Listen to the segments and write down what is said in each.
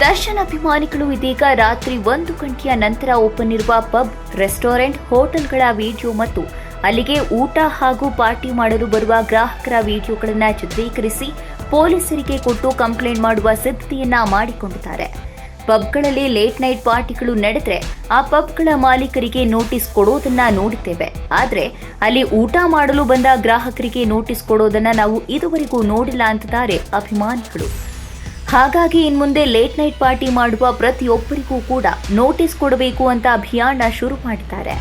ದರ್ಶನ್ ಅಭಿಮಾನಿಗಳು ಇದೀಗ ರಾತ್ರಿ ಒಂದು ಗಂಟೆಯ ನಂತರ ಓಪನ್ ಇರುವ ಪಬ್, ರೆಸ್ಟೋರೆಂಟ್, ಹೋಟೆಲ್ಗಳ ವಿಡಿಯೋ ಮತ್ತು ಅಲ್ಲಿಗೆ ಊಟ ಹಾಗೂ ಪಾರ್ಟಿ ಮಾಡಲು ಬರುವ ಗ್ರಾಹಕರ ವಿಡಿಯೋಗಳನ್ನು ಚಿತ್ರೀಕರಿಸಿ ಪೊಲೀಸರಿಗೆ ಕೊಟ್ಟು ಕಂಪ್ಲೇಂಟ್ ಮಾಡುವ ಸಿದ್ಧತೆಯನ್ನ ಮಾಡಿಕೊಂಡಿದ್ದಾರೆ. ಪಬ್ಗಳಲ್ಲಿ ಲೇಟ್ ನೈಟ್ ಪಾರ್ಟಿಗಳು ನಡೆದ್ರೆ ಆ ಪಬ್ಗಳ ಮಾಲೀಕರಿಗೆ ನೋಟಿಸ್ ಕೊಡೋದನ್ನ ನೋಡಿದ್ದೇವೆ. ಆದರೆ ಅಲ್ಲಿ ಊಟ ಮಾಡಲು ಬಂದ ಗ್ರಾಹಕರಿಗೆ ನೋಟಿಸ್ ಕೊಡೋದನ್ನ ನಾವು ಇದುವರೆಗೂ ನೋಡಿಲ್ಲ ಅಂತಿದ್ದಾರೆ ಅಭಿಮಾನಿಗಳು. ಹಾಗಾಗಿ ಇನ್ಮುಂದೆ ಲೇಟ್ ನೈಟ್ ಪಾರ್ಟಿ ಮಾಡುವ ಪ್ರತಿಯೊಬ್ಬರಿಗೂ ಕೂಡ ನೋಟಿಸ್ ಕೊಡಬೇಕು ಅಂತ ಅಭಿಯಾನ ಶುರು ಮಾಡಿದ್ದಾರೆ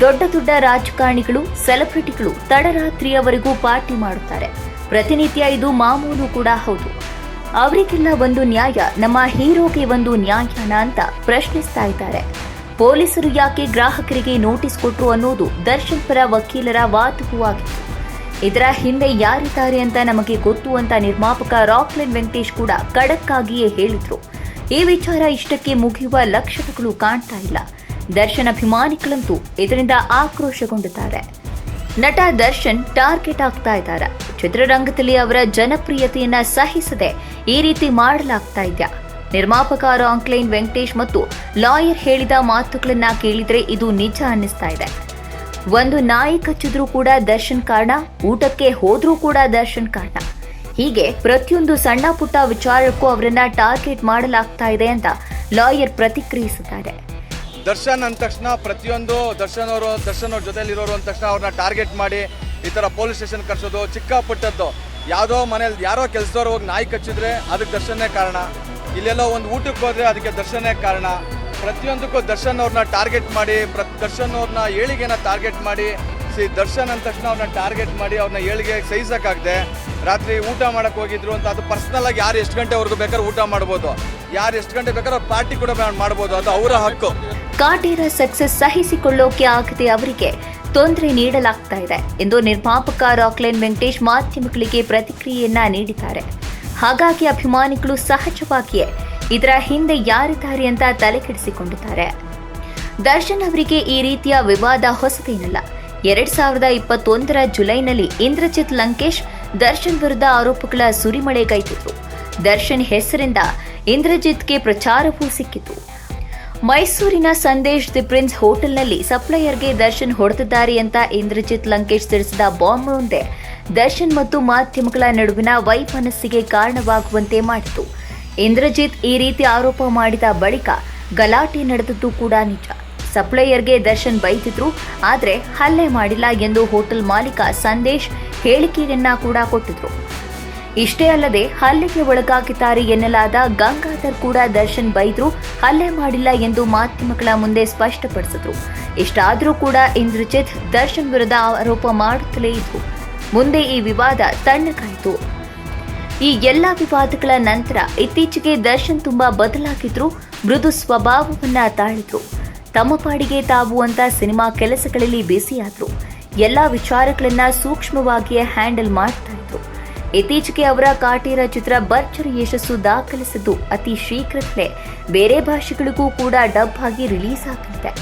ದೊಡ್ಡ ದೊಡ್ಡ ರಾಜಕಾರಣಿಗಳು ಸೆಲೆಬ್ರಿಟಿಗಳು ತಡರಾತ್ರಿಯವರೆಗೂ ಪಾರ್ಟಿ ಮಾಡುತ್ತಾರೆ. ಪ್ರತಿನಿತ್ಯ ಇದು ಮಾಮೂಲು ಕೂಡ ಹೌದು. ಅವರಿಗೆಲ್ಲ ಒಂದು ನ್ಯಾಯ, ನಮ್ಮ ಹೀರೋಗೆ ಒಂದು ನ್ಯಾಯನ ಅಂತ ಪ್ರಶ್ನಿಸ್ತಾ ಇದ್ದಾರೆ. ಪೊಲೀಸರು ಯಾಕೆ ಗ್ರಾಹಕರಿಗೆ ನೋಟಿಸ್ ಕೊಟ್ಟರು ಅನ್ನೋದು ದರ್ಶನ್ ಪರ ವಕೀಲರ ವಾದವೂ ಆಗಿತ್ತು. ಇದರ ಹಿಂದೆ ಯಾರಿದ್ದಾರೆ ಅಂತ ನಮಗೆ ಗೊತ್ತು ಅಂತ ನಿರ್ಮಾಪಕ ರಾಕ್ಲಿನ್ ವೆಂಕಟೇಶ್ ಕೂಡ ಖಡಕ್ ಆಗಿಯೇ ಹೇಳಿದ್ರು. ಈ ವಿಚಾರ ಇಷ್ಟಕ್ಕೆ ಮುಗಿಯುವ ಲಕ್ಷಣಗಳು ಕಾಣ್ತಾ ಇಲ್ಲ. ದರ್ಶನ್ ಅಭಿಮಾನಿಗಳಂತೂ ಇದರಿಂದ ಆಕ್ರೋಶಗೊಂಡಿದ್ದಾರೆ. ನಟ ದರ್ಶನ್ ಟಾರ್ಗೆಟ್ ಆಗ್ತಾ ಇದ್ದಾರೆ. ಚಿತ್ರರಂಗದಲ್ಲಿ ಅವರ ಜನಪ್ರಿಯತೆಯನ್ನ ಸಹಿಸದೆ ಈ ರೀತಿ ಮಾಡಲಾಗ್ತಾ ಇದೆಯಾ ನಿರ್ಮಾಪಕ ರಾಂಕ್ಲೈನ್ ವೆಂಕಟೇಶ್ ಮತ್ತು ಲಾಯರ್ ಹೇಳಿದ ಮಾತುಗಳನ್ನ ಕೇಳಿದ್ರೆ ಇದು ನಿಜ ಅನ್ನಿಸ್ತಾ ಇದೆ. ಒಂದು ನಾಯಿ ಕಚ್ಚಿದ್ರೂ ಕೂಡ ದರ್ಶನ್ ಕಾರಣ, ಊಟಕ್ಕೆ ಹೋದ್ರೂ ಕೂಡ ದರ್ಶನ್ ಕಾರಣ. ಹೀಗೆ ಪ್ರತಿಯೊಂದು ಸಣ್ಣ ಪುಟ್ಟ ವಿಚಾರಕ್ಕೂ ಅವರನ್ನ ಟಾರ್ಗೆಟ್ ಮಾಡಲಾಗ್ತಾ ಇದೆ ಅಂತ ಲಾಯರ್ ಪ್ರತಿಕ್ರಿಯಿಸುತ್ತಾರೆ. ದರ್ಶನ್ ಅಂದ ತಕ್ಷಣ ಪ್ರತಿಯೊಂದು ದರ್ಶನ್ ಅವರು, ದರ್ಶನ್ ಅವ್ರ ಜೊತೆಲಿರೋರು ಅಂದ ತಕ್ಷಣ ಅವ್ರನ್ನ ಟಾರ್ಗೆಟ್ ಮಾಡಿ ಈ ಥರ ಪೊಲೀಸ್ ಸ್ಟೇಷನ್ ಕರ್ಸೋದು ಚಿಕ್ಕ ಪುಟ್ಟದ್ದು ಯಾವುದೋ ಮನೇಲಿ ಯಾರೋ ಕೆಲಸದವ್ರು ಹೋಗಿ ನಾಯಿ ಕಚ್ಚಿದ್ರೆ ಅದಕ್ಕೆ ದರ್ಶನೇ ಕಾರಣ. ಇಲ್ಲೆಲ್ಲೋ ಒಂದು ಊಟಕ್ಕೆ ಹೋದ್ರೆ ಅದಕ್ಕೆ ದರ್ಶನೇ ಕಾರಣ. ಪ್ರತಿಯೊಂದಕ್ಕೂ ದರ್ಶನ್ ಅವ್ರನ್ನ ಟಾರ್ಗೆಟ್ ಮಾಡಿ, ಪ್ರ, ದರ್ಶನ್ ಅವ್ರನ್ನ ಏಳಿಗೆನ ಟಾರ್ಗೆಟ್ ಮಾಡಿ, ಸಿ, ದರ್ಶನ್ ಅಂದ ತಕ್ಷಣ ಅವ್ರನ್ನ ಟಾರ್ಗೆಟ್ ಮಾಡಿ, ಅವ್ರನ್ನ ಏಳಿಗೆ ಸಹಿಸೋಕ್ಕಾಗದೆ, ರಾತ್ರಿ ಊಟ ಮಾಡಕ್ಕೆ ಹೋಗಿದ್ರು ಅಂತ ಅದು ಪರ್ಸ್ನಲ್ ಆಗಿ ಯಾರು ಎಷ್ಟು ಗಂಟೆವರೆಗೂ ಬೇಕಾದ್ರೆ ಊಟ ಮಾಡ್ಬೋದು. ಯಾರು ಎಷ್ಟು ಗಂಟೆ ಬೇಕಾದ್ರೆ ಪಾರ್ಟಿ ಕೂಡ ಮಾಡ್ಬೋದು, ಅದು ಅವರ ಹಕ್ಕು. ಕಾಟೇರ ಸಕ್ಸಸ್ ಸಹಿಸಿಕೊಳ್ಳೋಕೆ ಆಗದೆ ಅವರಿಗೆ ತೊಂದರೆ ನೀಡಲಾಗ್ತಾ ಇದೆ ಎಂದು ನಿರ್ಮಾಪಕ ರಾಕ್ಲೈನ್ ವೆಂಕಟೇಶ್ ಮಾಧ್ಯಮಗಳಿಗೆ ಪ್ರತಿಕ್ರಿಯೆಯನ್ನ ನೀಡಿದ್ದಾರೆ. ಹಾಗಾಗಿ ಅಭಿಮಾನಿಗಳು ಸಹಜವಾಗಿಯೇ ಇದರ ಹಿಂದೆ ಯಾರಿದ್ದಾರೆ ಅಂತ ತಲೆ ಕೆಡಿಸಿಕೊಂಡಿದ್ದಾರೆ. ದರ್ಶನ್ ಅವರಿಗೆ ಈ ರೀತಿಯ ವಿವಾದ ಹೊಸದೇನಲ್ಲ. ಎರಡ್ ಸಾವಿರದ ಇಪ್ಪತ್ತೊಂದರ ಜುಲೈನಲ್ಲಿ ಇಂದ್ರಜಿತ್ ಲಂಕೇಶ್ ದರ್ಶನ್ ವಿರುದ್ಧ ಆರೋಪಗಳ ಸುರಿಮಳೆಗೈದಿದ್ರು ದರ್ಶನ್ ಹೆಸರಿಂದ ಇಂದ್ರಜಿತ್ಗೆ ಪ್ರಚಾರವೂ ಸಿಕ್ಕಿತು. ಮೈಸೂರಿನ ಸಂದೇಶ್ ದಿ ಪ್ರಿನ್ಸ್ ಹೋಟೆಲ್ನಲ್ಲಿ ಸಪ್ಲೈಯರ್ಗೆ ದರ್ಶನ್ ಹೊಡೆದಿದ್ದಾರೆ ಅಂತ ಇಂದ್ರಜಿತ್ ಲಂಕೇಶ್ ತಿಳಿಸಿದ ಬಾಂಬ್ ಮುಂದೆ ದರ್ಶನ್ ಮತ್ತು ಮಾಧ್ಯಮಗಳ ನಡುವಿನ ವೈಮನಸ್ಸಿಗೆ ಕಾರಣವಾಗುವಂತೆ ಮಾಡಿತು. ಇಂದ್ರಜಿತ್ ಈ ರೀತಿ ಆರೋಪ ಮಾಡಿದ ಬಳಿಕ ಗಲಾಟೆ ನಡೆದದ್ದು ಕೂಡ ನಿಜ. ಸಪ್ಲೈಯರ್ಗೆ ದರ್ಶನ್ ಬೈತಿದ್ರು, ಆದರೆ ಹಲ್ಲೆ ಮಾಡಿಲ್ಲ ಎಂದು ಹೋಟೆಲ್ ಮಾಲೀಕ ಸಂದೇಶ್ ಹೇಳಿಕೆಯನ್ನ ಕೂಡ ಕೊಟ್ಟಿದ್ರು. ಇಷ್ಟೇ ಅಲ್ಲದೆ ಹಲ್ಲೆಗೆ ಒಳಗಾಗಿದ್ದಾರೆ ಎನ್ನಲಾದ ಗಂಗಾಧರ್ ಕೂಡ ದರ್ಶನ್ ಬೈದ್ರು, ಹಲ್ಲೆ ಮಾಡಿಲ್ಲ ಎಂದು ಮಾಧ್ಯಮಗಳ ಮುಂದೆ ಸ್ಪಷ್ಟಪಡಿಸಿದ್ರು. ಇಷ್ಟಾದರೂ ಕೂಡ ಇಂದ್ರಜಿತ್ ದರ್ಶನ್ ವಿರುದ್ಧ ಆರೋಪ ಮಾಡುತ್ತಲೇ ಇದ್ರು. ಮುಂದೆ ಈ ವಿವಾದ ತಣ್ಣಗಾಯಿತು. ಈ ಎಲ್ಲ ವಿವಾದಗಳ ನಂತರ ಇತ್ತೀಚೆಗೆ ದರ್ಶನ್ ತುಂಬಾ ಬದಲಾಗಿದ್ರು, ಮೃದು ಸ್ವಭಾವವನ್ನ ತಾಳಿದ್ರು. ತಮ್ಮ ಪಾಡಿಗೆ ತಾವು ಅಂತ ಸಿನಿಮಾ ಕೆಲಸಗಳಲ್ಲಿ ಬೇಸಿಯಾದ್ರು ಎಲ್ಲ ವಿಚಾರಗಳನ್ನ ಸೂಕ್ಷ್ಮವಾಗಿಯೇ ಹ್ಯಾಂಡಲ್ ಮಾಡ್ತಾ ಇದ್ರು. ಇತ್ತೀಚೆಗೆ ಅವರ ಕಾಟೇರ ಚಿತ್ರ ಭರ್ಜರಿ ಯಶಸ್ಸು ದಾಖಲಿಸಿದ್ದು ಅತಿ ಶೀಘ್ರದಲ್ಲೇ ಬೇರೆ ಭಾಷೆಗಳಿಗೂ ಕೂಡ ಡಬ್ ಆಗಿ ರಿಲೀಸ್ ಆಗಲಿದೆ.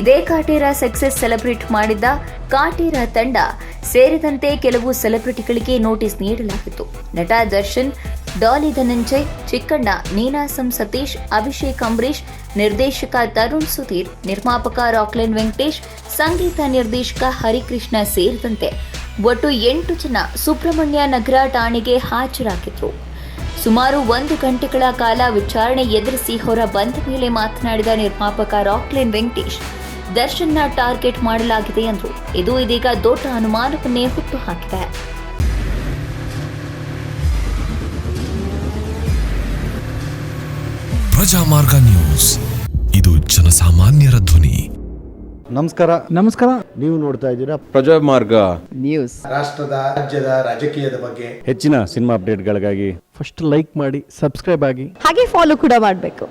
ಇದೇ ಕಾಟೇರ ಸಕ್ಸಸ್ ಸೆಲೆಬ್ರೇಟ್ ಮಾಡಿದ್ದ ಕಾಟೇರ ತಂಡ ಸೇರಿದಂತೆ ಕೆಲವು ಸೆಲೆಬ್ರಿಟಿಗಳಿಗೆ ನೋಟಿಸ್ ನೀಡಲಾಗಿತ್ತು. ನಟ ದರ್ಶನ್, ಡಾಲಿ ಧನಂಜಯ್, ಚಿಕ್ಕಣ್ಣ ನೀನಾಸಂ ಸತೀಶ್, ಅಭಿಷೇಕ್ ಅಂಬರೀಶ್, ನಿರ್ದೇಶಕ ತರುಣ್ ಸುಧೀರ್, ನಿರ್ಮಾಪಕ ರಾಕ್ಲೈನ್ ವೆಂಕಟೇಶ್, ಸಂಗೀತ ನಿರ್ದೇಶಕ ಹರಿಕೃಷ್ಣ ಸೇರಿದಂತೆ ಒಟ್ಟು ಎಂಟು ಜನ ಸುಬ್ರಹ್ಮಣ್ಯ ನಗರ ಠಾಣೆಗೆ ಹಾಜರಾಗಿದ್ರು. ಸುಮಾರು ಒಂದು ಗಂಟೆಗಳ ಕಾಲ ವಿಚಾರಣೆ ಎದುರಿಸಿ ಹೊರ ಬಂದ ಮೇಲೆ ಮಾತನಾಡಿದ ನಿರ್ಮಾಪಕ ರಾಕ್ಲೈನ್ ವೆಂಕಟೇಶ್ ದರ್ಶನ್ನ ಟಾರ್ಗೆಟ್ ಮಾಡಲಾಗಿದೆ ಎಂದರು ಇದು ಇದೀಗ ದೊಡ್ಡ ಅನುಮಾನವನ್ನೇ ಹುಟ್ಟುಹಾಕಿದೆ. ಪ್ರಜಾಮಾರ್ಗ ನ್ಯೂಸ್. ಇದು ಜನಸಾಮಾನ್ಯರ ಧ್ವನಿ. ನಮಸ್ಕಾರ. ನಮಸ್ಕಾರ. ನೀವು ನೋಡ್ತಾ ಇದ್ದೀರಾ ಪ್ರಜಾಮಾರ್ಗ ನ್ಯೂಸ್. ರಾಷ್ಟ್ರದ ರಾಜ್ಯದ ರಾಜಕೀಯದ ಬಗ್ಗೆ ಹೆಚ್ಚಿನ ಸಿನಿಮಾ ಅಪ್ಡೇಟ್ಗಳಿಗಾಗಿ ಫಸ್ಟ್ ಲೈಕ್ ಮಾಡಿ ಸಬ್ಸ್ಕ್ರೈಬ್ ಆಗಿ. ಹಾಗೆ ಫಾಲೋ ಕೂಡ ಮಾಡಬೇಕು.